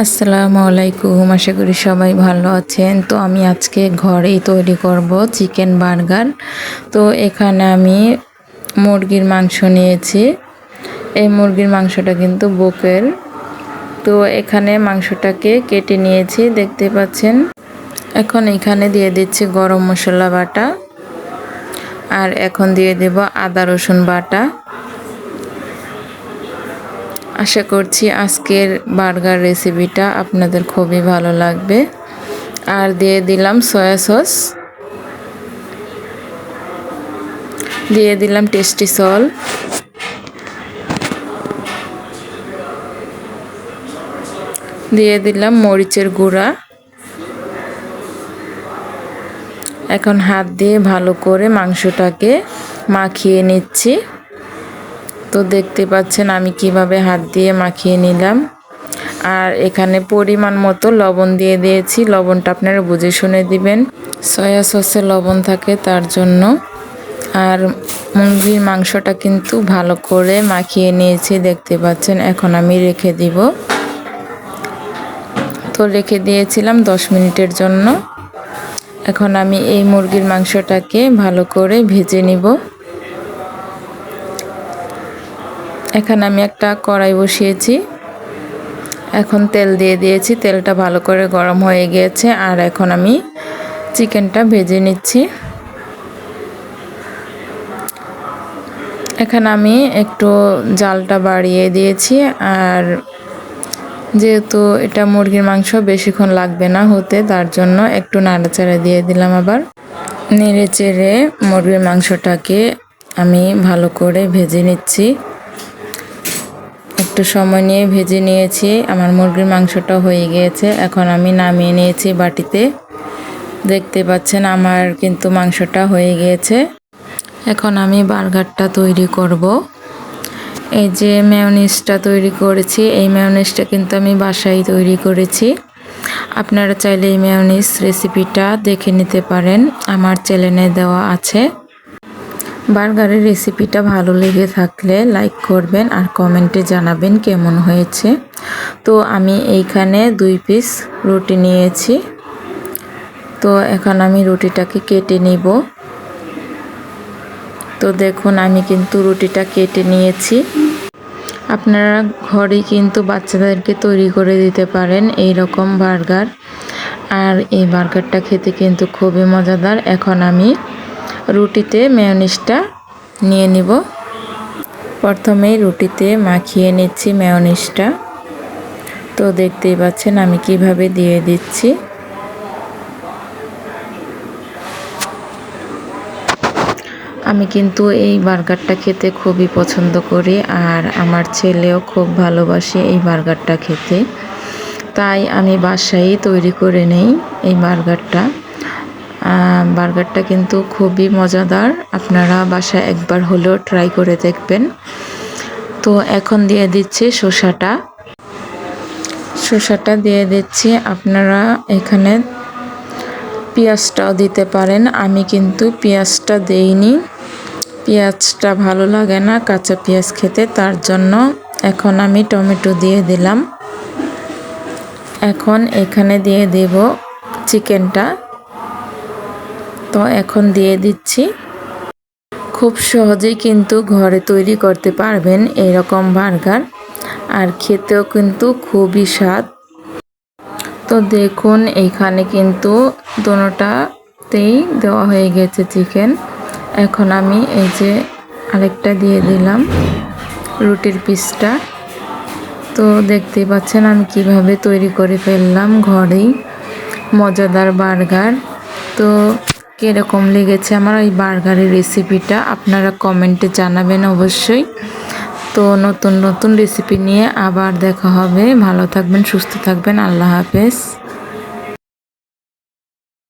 আসসালামু আলাইকুম, আশা করি সবাই ভালো আছেন। তো আমি আজকে ঘরেই তৈরি করব চিকেন বার্গার। তো এখানে আমি মুরগির মাংস নিয়েছি। এই মুরগির মাংসটা কিন্তু বুকের। তো এখানে মাংসটাকে কেটে নিয়েছি, দেখতে পাচ্ছেন? এখন এখানে দিয়ে দিচ্ছি গরম মশলা বাটা। আর এখন দিয়ে দেব আদা রসুন বাটা। আশা করছি আজকের বার্গার রেসিপিটা আপনাদের খুবই ভালো লাগবে। আর দিয়ে দিলাম সয়া সস। দিয়ে দিলাম টেস্টি সল। দিয়ে দিলাম মরিচের গুঁড়া। এখন হাত দিয়ে ভালো করে মাংসটাকে মাখিয়ে নিচ্ছি। তো দেখতে পাচ্ছেন আমি কীভাবে হাত দিয়ে মাখিয়ে নিলাম। আর এখানে পরিমাণ মতো লবণ দিয়ে দিয়েছি। লবণটা আপনারা বুঝে শুনে দিবেন। সয়া সসে লবণ থাকে তার জন্য। আর মুরগির মাংসটা কিন্তু ভালো করে মাখিয়ে নিয়েছি, দেখতে পাচ্ছেন। এখন আমি রেখে দিব। তো রেখে দিয়েছিলাম দশ মিনিটের জন্য। এখন আমি এই মুরগির মাংসটাকে ভালো করে ভেজে নিব। এখানে আমি একটা কড়াই বসিয়েছি। এখন তেল দিয়ে দিয়েছি, তেলটা ভালো করে গরম হয়ে গিয়েছে, আর এখন আমি চিকেনটা ভেজে নিচ্ছি। এখানে আমি একটু জালটা বাড়িয়ে দিয়েছি, আর যেহেতু এটা মুরগির মাংস, বেশিক্ষণ লাগবে না হতে, তার জন্য একটু নাড়াচাড়া দিয়ে দিলাম আবার। নেড়ে চেড়ে মুরগির মাংসটাকে আমি ভালো করে ভেজে নিচ্ছি। একটু সময় নিয়ে ভেজে নিয়েছি। আমার মুরগির মাংসটা হয়ে গিয়েছে। এখন আমি নামিয়ে নিয়েছি বাটিতে। দেখতে পাচ্ছেন আমার কিন্তু মাংসটা হয়ে গিয়েছে। এখন আমি বার্গারটা তৈরি করব। এই যে মেয়নিসটা তৈরি করেছি, এই মেয়নিসটা কিন্তু আমি বাসায় তৈরি করেছি। আপনারা চাইলে এই মেয়নিস রেসিপিটা দেখে নিতে পারেন। আমার চ্যানেলে দেওয়া আছে। বার্গারের রেসিপিটা ভালো লেগে থাকলে লাইক করবেন আর কমেন্টে জানাবেন কেমন হয়েছে। তো আমি এইখানে দুই পিস রুটি নিয়েছি। তো এখন আমি রুটিটাকে কেটে নিব। তো দেখুন, আমি কিন্তু রুটিটা কেটে নিয়েছি। আপনারা ঘরে কিন্তু বাচ্চাদেরকে তৈরি করে দিতে পারেন এই রকম বার্গার। আর এই বার্গারটা খেতে কিন্তু খুবই মজাদার। এখন আমি রুটিতে মেয়নিসটা নিয়ে নিব। প্রথমেই রুটিতে মাখিয়ে নিচ্ছি মেয়নিসটা তো দেখতেই পাচ্ছেন আমি কীভাবে দিয়ে দিচ্ছি। আমি কিন্তু এই বার্গারটা খেতে খুবই পছন্দ করি আর আমার ছেলেও খুব ভালোবাসে এই বার্গারটা খেতে। তাই আমি বাসায় তৈরি করে নেই এই বার্গারটা। বার্গারটা কিন্তু খুবই মজাদার। আপনারা বাসায় একবার হলেও ট্রাই করে দেখবেন। তো এখন দিয়ে দিচ্ছি শসাটা। শসাটা দিয়ে দিচ্ছি। আপনারা এখানে পেঁয়াজটাও দিতে পারেন। আমি কিন্তু পেঁয়াজটা দেইনি। পেঁয়াজটা ভালো লাগে না কাঁচা পেঁয়াজ খেতে, তার জন্য এখন আমি টমেটো দিয়ে দিলাম। এখন এখানে দিয়ে দেব চিকেনটা। তো এখন দিয়ে দিচ্ছি। খুব সহজেই কিন্তু ঘরে তৈরি করতে পারবেন এরকম বার্গার। আর খেতেও কিন্তু খুবই স্বাদ। তো দেখুন এইখানে কিন্তু দোনোটাতেই দেওয়া হয়ে গেছে চিকেন এখন আমি এই যে আরেকটা দিয়ে দিলাম রুটির পিসটা। তো দেখতেই পাচ্ছেন, আমি কীভাবে তৈরি করে ফেললাম ঘরেই। মজাদার বার্গার। তো কীরকম লেগেছে আমার ওই বার্গারের রেসিপিটা আপনারা কমেন্টে জানাবেন অবশ্যই। তো নতুন নতুন রেসিপি নিয়ে আবার দেখা হবে। ভালো থাকবেন, সুস্থ থাকবেন। আল্লাহ হাফেজ।